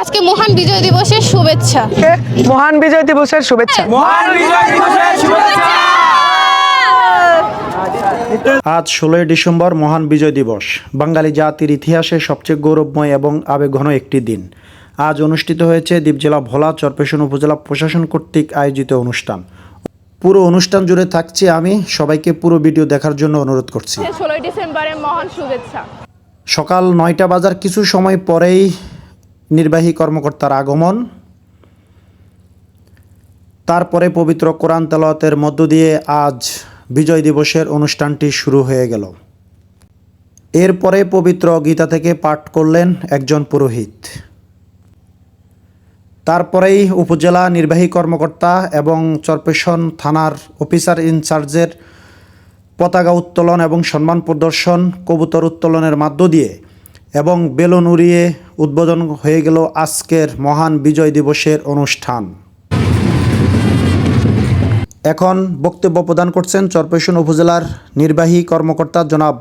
আজকে মহান বিজয় দিবসের শুভেচ্ছা। কে? মহান বিজয় দিবসের শুভেচ্ছা। আজ ষোলোই ডিসেম্বর মহান বিজয় দিবস। বাঙালি জাতির ইতিহাসে সবচেয়ে গৌরবময় এবং আবেগঘন একটি দিন। আজ অনুষ্ঠিত হয়েছে দ্বীপজেলা ভোলা চরপেশন উপজেলা প্রশাসন কর্তৃক আয়োজিত অনুষ্ঠান। পুরো অনুষ্ঠান জুড়ে থাকছি আমি। সবাইকে পুরো ভিডিও দেখার জন্য অনুরোধ করছি। ষোলোই ডিসেম্বরের মহান শুভেচ্ছা। সকাল নয়টা বাজার কিছু সময় পরেই নির্বাহী কর্মকর্তার আগমন, তারপরে পবিত্র কোরআন তেলাওয়াতের মধ্য দিয়ে আজ বিজয় দিবসের অনুষ্ঠানটি শুরু হয়ে গেল। এরপরে পবিত্র গীতা থেকে পাঠ করলেন একজন পুরোহিত। তারপরেই উপজেলা নির্বাহী কর্মকর্তা এবং চরপেশন থানার অফিসার ইনচার্জের পতাকা উত্তোলন এবং সম্মান প্রদর্শন, কবুতর উত্তোলনের মাধ্য দিয়ে এবং বেলুন উড়িয়ে উদ্বোধন হয়ে গেল আজকের মহান বিজয় দিবসের অনুষ্ঠান। এখন বক্তব্য প্রদান করছেন চরপেশন উপজেলার নির্বাহী কর্মকর্তা জনাব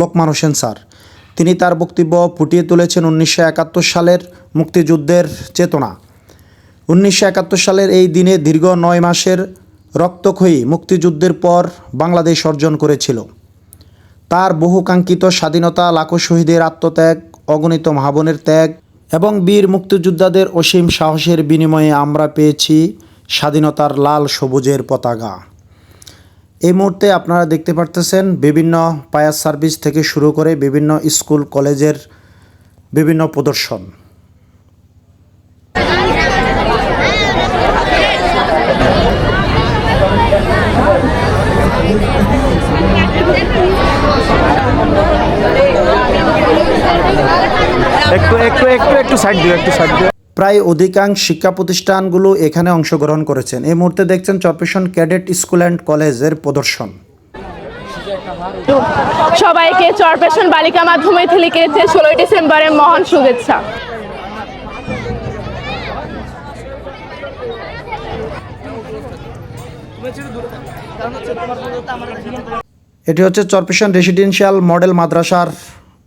লোকমান হোসেন স্যার। তিনি তার বক্তব্য ফুটিয়ে তুলেছেন উনিশশো একাত্তর সালের মুক্তিযুদ্ধের চেতনা। উনিশশো একাত্তর সালের এই দিনে দীর্ঘ নয় মাসের রক্তক্ষয়ী মুক্তিযুদ্ধের পর বাংলাদেশ অর্জন করেছিল। তার বহুকাঙ্ক্ষিত স্বাধীনতা, লাখো শহীদের আত্মত্যাগ, অগণিত মহাবনের ত্যাগ এবং বীর মুক্তিযোদ্ধাদের অসীম সাহসের বিনিময়ে আমরা পেয়েছি স্বাধীনতার লাল সবুজের পতাকা। এই মুহূর্তে আপনারা দেখতে পারতেছেন বিভিন্ন পায়ার সার্ভিস থেকে শুরু করে বিভিন্ন স্কুল, কলেজের বিভিন্ন প্রদর্শন। একটু একটু একটু সাইড দিও একটু সাইড দিও। প্রায় অধিকাংশ শিক্ষা প্রতিষ্ঠানগুলো এখানে অংশগ্রহণ করেছেন। এই মুহূর্তে দেখছেন চরপেশন ক্যাডেট স্কুল অ্যান্ড কলেজের প্রদর্শন। সবাইকে চরপেশন বালিকা মাধ্যমিক থেকে ষোলোই ডিসেম্বরের মহান শুভেচ্ছা। এটি হচ্ছে চরপেশন রেসিডেন্সিয়াল মডেল মাদ্রাসার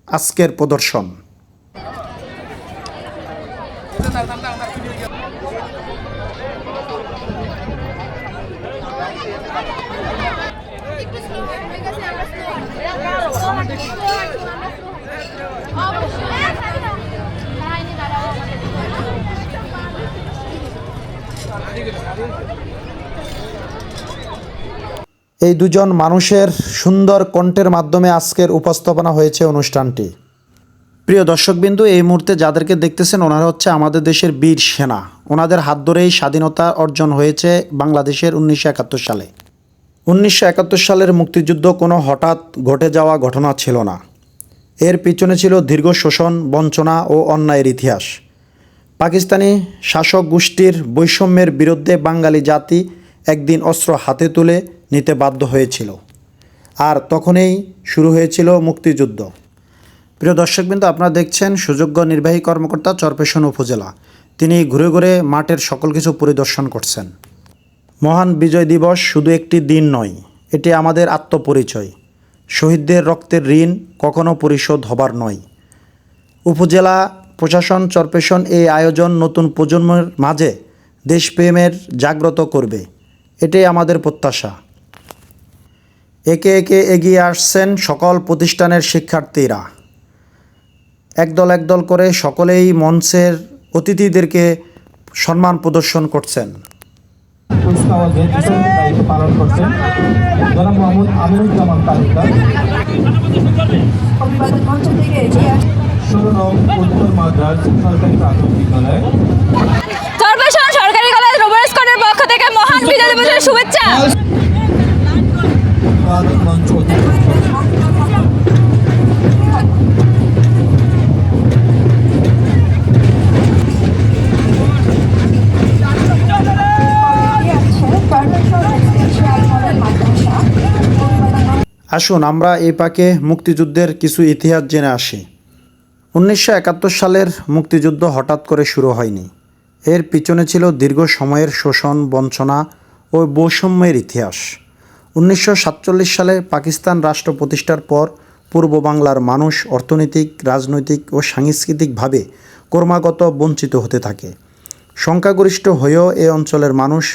আজকের প্রদর্শন। এই দুজন মানুষের সুন্দর কণ্ঠের মাধ্যমে আজকের উপস্থাপনা হয়েছে অনুষ্ঠানটি। প্রিয় দর্শকবিন্দু, এই মুহূর্তে যাদেরকে দেখতেছেন, ওনারা হচ্ছে আমাদের দেশের বীর সেনা। ওনাদের হাত ধরেই স্বাধীনতা অর্জন হয়েছে বাংলাদেশের উনিশশো একাত্তর সালে। উনিশশো একাত্তর সালের মুক্তিযুদ্ধ কোনো হঠাৎ ঘটে যাওয়া ঘটনা ছিল না। এর পিছনে ছিল দীর্ঘ শোষণ, বঞ্চনা ও অন্যায়ের ইতিহাস। পাকিস্তানি শাসক গোষ্ঠীর বৈষম্যের বিরুদ্ধে বাঙালি জাতি একদিন অস্ত্র হাতে তুলে নিতে বাধ্য হয়েছিল। আর তখনই শুরু হয়েছিল মুক্তিযুদ্ধ। প্রিয় দর্শকবৃন্দ, আপনারা দেখছেন সুযোগ্য নির্বাহী কর্মকর্তা চরপেশন উপজেলা। তিনি ঘুরে ঘুরে মাঠের সকল কিছু পরিদর্শন করছেন। মহান বিজয় দিবস শুধু একটি দিন নয়, এটি আমাদের আত্মপরিচয়। শহীদদের রক্তের ঋণ কখনো পরিশোধ হবার নয়। উপজেলা প্রশাসন চরপেশন এই আয়োজন নতুন প্রজন্মের মাঝে দেশপ্রেমের জাগ্রত করবে। এটাই আমাদের প্রত্যাশা। একে একে এগিয়ে আসছেন সকল প্রতিষ্ঠানের শিক্ষার্থীরা। একদল একদল করে সকলেই মঞ্চের অতিথিদেরকে সম্মান প্রদর্শন করছেন। পক্ষ থেকে শুভেচ্ছা। আসুন, আমরা এই পাকে মুক্তিযুদ্ধের কিছু ইতিহাস জেনে আসি। উনিশশো একাত্তর সালের মুক্তিযুদ্ধ হঠাৎ করে শুরু হয়নি। এর পিছনে ছিল দীর্ঘ সময়ের শোষণ, বঞ্চনা ও বৈষম্যের ইতিহাস। উনিশশো সাতচল্লিশ সালে পাকিস্তান রাষ্ট্র প্রতিষ্ঠার পর পূর্ব বাংলার মানুষ অর্থনৈতিক, রাজনৈতিক ও সাংস্কৃতিকভাবে ক্রমাগত বঞ্চিত হতে থাকে। সংখ্যাগরিষ্ঠ হয়েও এ অঞ্চলের মানুষ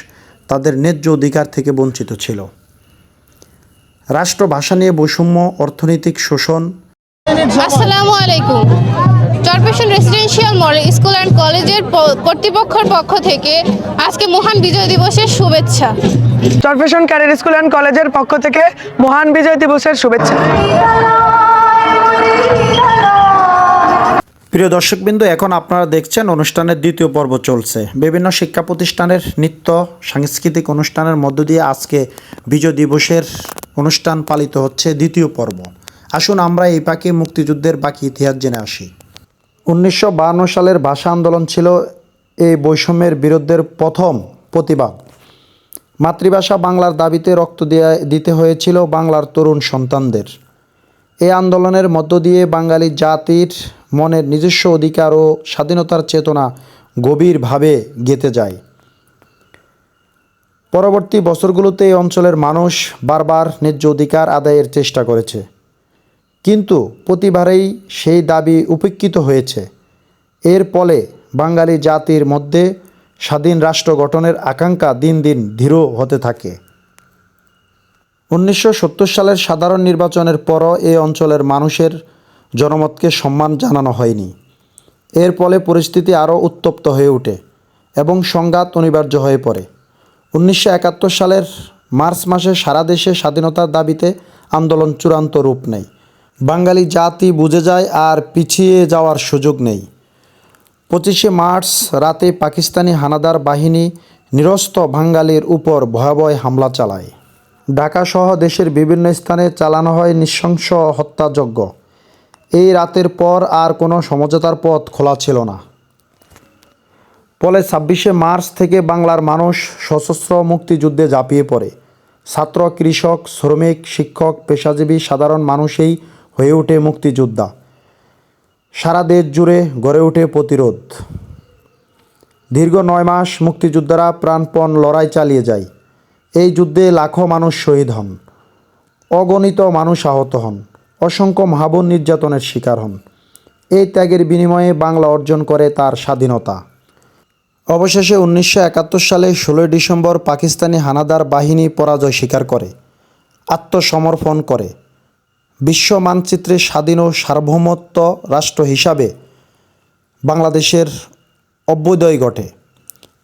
তাদের ন্যায্য অধিকার থেকে বঞ্চিত ছিল। রাষ্ট্রভাষা নিয়ে বৈষম্য অর্থনৈতিক শোষণ। আসসালামু আলাইকুম। চরপেশন রেসিডেন্সিয়াল মডেল স্কুল অ্যান্ড কলেজের কর্তৃপক্ষের পক্ষ থেকে আজকে মহান বিজয় দিবসের শুভেচ্ছা। চরফেশন ক্যারিয়ার স্কুল অ্যান্ড কলেজের পক্ষ থেকে মহান বিজয় দিবসের শুভেচ্ছা। প্রিয় দর্শকবৃন্দ এখন আপনারা দেখছেন অনুষ্ঠানের দ্বিতীয় পর্ব চলছে। বিভিন্ন শিক্ষা প্রতিষ্ঠানের নৃত্য সাংস্কৃতিক অনুষ্ঠানের মধ্য দিয়ে আজকে বিজয় দিবসের অনুষ্ঠান পালিত হচ্ছে দ্বিতীয় পর্ব। আসুন আমরা এই পাখি মুক্তিযুদ্ধের বাকি ইতিহাস জেনে আসি। উনিশশো সালের ভাষা আন্দোলন ছিল এই বৈষম্যের বিরুদ্ধের প্রথম প্রতিবাদ। মাতৃভাষা বাংলার দাবিতে রক্ত দিয়ে, দিতে হয়েছিল বাংলার তরুণ সন্তানদের। এই আন্দোলনের মধ্য দিয়ে বাঙালি জাতির মনের নিজস্ব অধিকার ও স্বাধীনতার চেতনা গভীরভাবে গেঁথে যায়। পরবর্তী বছরগুলোতে এই অঞ্চলের মানুষ বারবার ন্যায্য অধিকার আদায়ের চেষ্টা করেছে। কিন্তু প্রতিবারেই সেই দাবি উপেক্ষিত হয়েছে। এর ফলে বাঙালি জাতির মধ্যে স্বাধীন রাষ্ট্র গঠনের আকাঙ্ক্ষা দিন দিন ধীর হতে থাকে। উনিশশো সত্তর সালের সাধারণ নির্বাচনের পরও এই অঞ্চলের মানুষের জনমতকে সম্মান জানানো হয়নি। এর ফলে পরিস্থিতি আরও উত্তপ্ত হয়ে ওঠে এবং সংঘাত অনিবার্য হয়ে পড়ে। উনিশশো একাত্তর সালের মার্চ মাসে সারা দেশে স্বাধীনতার দাবিতে আন্দোলন চূড়ান্ত রূপ নেয় বাঙালি জাতি বুঝে যায় আর পিছিয়ে যাওয়ার সুযোগ নেই। পঁচিশে মার্চ রাতে পাকিস্তানি হানাদার বাহিনী নিরস্ত বাঙালির উপর ভয়াবহ হামলা চালায়। ঢাকাসহ দেশের বিভিন্ন স্থানে চালানো হয় নৃশংস হত্যাযজ্ঞ। এই রাতের পর আর কোনো সমঝোতার পথ খোলা ছিল না। ফলে ছাব্বিশে মার্চ থেকে বাংলার মানুষ সশস্ত্র মুক্তিযুদ্ধে ঝাঁপিয়ে পড়ে। ছাত্র, কৃষক, শ্রমিক, শিক্ষক, পেশাজীবী, সাধারণ মানুষেই হয়ে ওঠে মুক্তিযোদ্ধা। সারা দেশ জুড়ে গড়ে ওঠে প্রতিরোধ। দীর্ঘ নয় মাস মুক্তিযোদ্ধারা প্রাণপণ লড়াই চালিয়ে যায়। এই যুদ্ধে লাখো মানুষ শহীদ হন। অগণিত মানুষ আহত হন। অসংখ্য মহাবন নির্যাতনের শিকার হন। এই ত্যাগের বিনিময়ে বাংলা অর্জন করে তার স্বাধীনতা। অবশেষে উনিশশো একাত্তর সালে ষোলোই ডিসেম্বর পাকিস্তানি হানাদার বাহিনী পরাজয় স্বীকার করে, আত্মসমর্পণ করে। বিশ্ব মানচিত্রে স্বাধীন ও সার্বভৌমত্ব রাষ্ট্র হিসাবে বাংলাদেশের অভ্যুদয় ঘটে।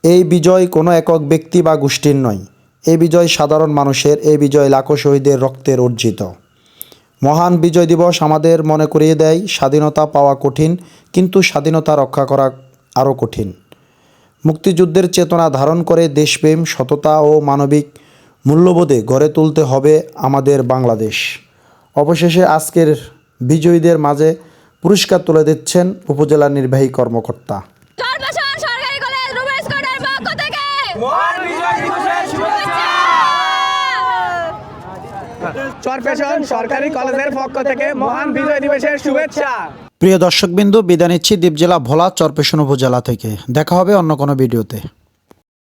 এই বিজয় কোনো একক ব্যক্তি বা গোষ্ঠীর নয়, এই বিজয় সাধারণ মানুষের, এই বিজয় লাখো শহীদের রক্তের অর্জিত। মহান বিজয় দিবস আমাদের মনে করিয়ে দেয় স্বাধীনতা পাওয়া কঠিন, কিন্তু স্বাধীনতা রক্ষা করা আরও কঠিন। মুক্তিযুদ্ধের চেতনা ধারণ করে দেশপ্রেম সততা ও মানবিক মূল্যবোধে গড়ে তুলতে হবে আমাদের বাংলাদেশ। অবশেষে আজকের বিজয়ীদের মাঝে পুরস্কার তুলে দিচ্ছেন উপজেলা নির্বাহী কর্মকর্তা। চরপেশন সরকারি কলেজের পক্ষ থেকে মহান বিজয় দিবসের শুভেচ্ছা। প্রিয় দর্শকবিন্দু, বিদায় নিচ্ছি দ্বীপ জেলা ভোলা, চরপেশন উপজেলা থেকে। দেখা হবে অন্য কোনো ভিডিওতে।